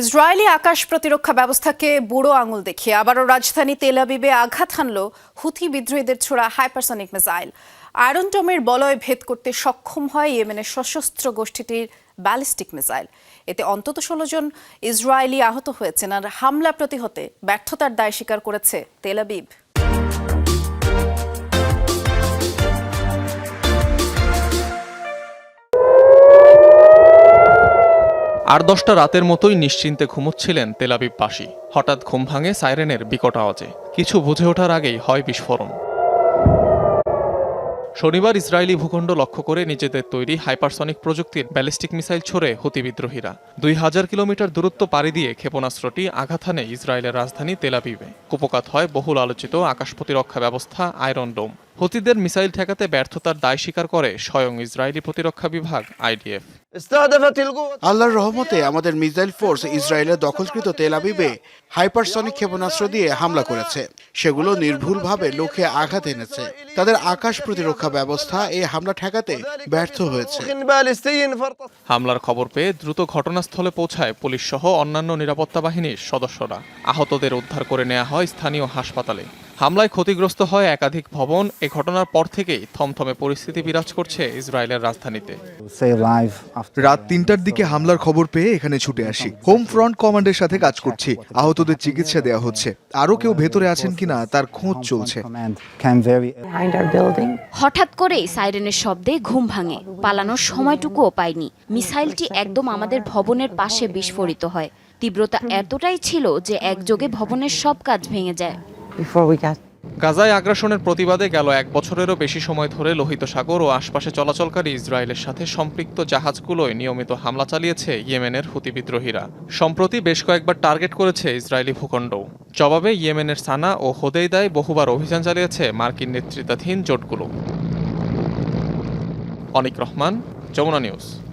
Israeli আকাশ প্রতিরক্ষা ব্যবস্থাকে বুড়ো আঙুল দেখিয়ে আবারও রাজধানী তেল আবিবে আঘাত হানল হুথি বিদ্রোহীদের ছোড়া হাইপারসনিক মিসাইল। আয়রন বলয় ভেদ করতে সক্ষম হয় ইয়েমেনের সশস্ত্র গোষ্ঠীটির ব্যালিস্টিক মিসাইল। এতে অন্তত ষোলো জন ইসরায়েলি আহত হয়েছেন আর হামলা প্রতিহতে ব্যর্থতার দায় স্বীকার করেছে তেল আবিব। আর দশটা রাতের মতোই নিশ্চিন্তে ঘুমোচ্ছিলেন তেলাবিববাসী হঠাৎ ঘুম ভাঙে সাইরেনের বিকট আওয়াজে। কিছু বুঝে ওঠার আগেই হয় বিস্ফোরণ। শনিবার ইসরায়েলি ভূখণ্ড লক্ষ্য করে নিজেদের তৈরি হাইপারসনিক প্রযুক্তির ব্যালিস্টিক মিসাইল ছড়ে হতি বিদ্রোহীরা। দুই হাজার কিলোমিটার দূরত্ব পাড়ি দিয়ে ক্ষেপণাস্ত্রটি আঘাত হানে ইসরায়েলের রাজধানী তেলাবিবে কুপকাত হয় বহুল আলোচিত আকাশ প্রতিরক্ষা ব্যবস্থা আয়রন ডোম। হতিদের মিসাইল ঠেকাতে ব্যর্থতার দায় স্বীকার করে স্বয়ং ইসরায়েলি প্রতিরক্ষা বিভাগ আইডিএফ। আল্লাহর রহমতে আমাদের মিসাইল ফোর্স ইসরায়েলের দখলকৃত তেল আবিবে হাইপারসনিক ক্ষেপণাস্ত্র দিয়ে হামলা করেছে। সেগুলো নির্ভুলভাবে লোকে আঘাত এনেছে। তাদের আকাশ প্রতিরক্ষা ব্যবস্থা এই হামলা ঠেকাতে ব্যর্থ হয়েছে। হামলার খবর পেয়ে দ্রুত ঘটনাস্থলে পৌঁছায় পুলিশ সহ অন্যান্য নিরাপত্তা বাহিনীর সদস্যরা। আহতদের উদ্ধার করে নেওয়া হয় স্থানীয় হাসপাতালে। হামলায় ক্ষতিগ্রস্ত হয় একাধিক ভবন। এ ঘটনার পর থেকেই থমথমে পরিস্থিতি বিরাজ করছে ইসরায়েলের রাজধানীতে। রাত তিনটার দিকে হামলার খবর পেয়ে এখানে ছুটে আসি। হোম ফ্রন্ট কমান্ডের সাথে কাজ করছি। আহতদের চিকিৎসা দেওয়া হচ্ছে। আরও কেউ ভেতরে আছেন কিনা তার খোঁজ চলছে. হঠাৎ করেই সাইরেনের শব্দে ঘুম ভাঙে। পালানোর সময়টুকুও পাইনি। মিসাইলটি একদম আমাদের ভবনের পাশে বিস্ফোরিত হয়। তীব্রতা এতটাই ছিল যে একযোগে ভবনের সব কাজ ভেঙে যায়। গাজায় আগ্রাসনের প্রতিবাদে গেল এক বছরেরও বেশি সময় ধরে লোহিত সাগর ও আশপাশে চলাচলকারী ইসরায়েলের সাথে সম্পৃক্ত জাহাজগুলোয় নিয়মিত হামলা চালিয়েছে ইয়েমেনের হুতি বিদ্রোহীরা। সম্প্রতি বেশ কয়েকবার টার্গেট করেছে ইসরায়েলি ভূখণ্ড। জবাবে ইয়েমেনের সানা ও হোদেইদায় বহুবার অভিযান চালিয়েছে মার্কিন নেতৃত্বাধীন জোটগুলো। অনিক রহমান, যমুনা নিউজ।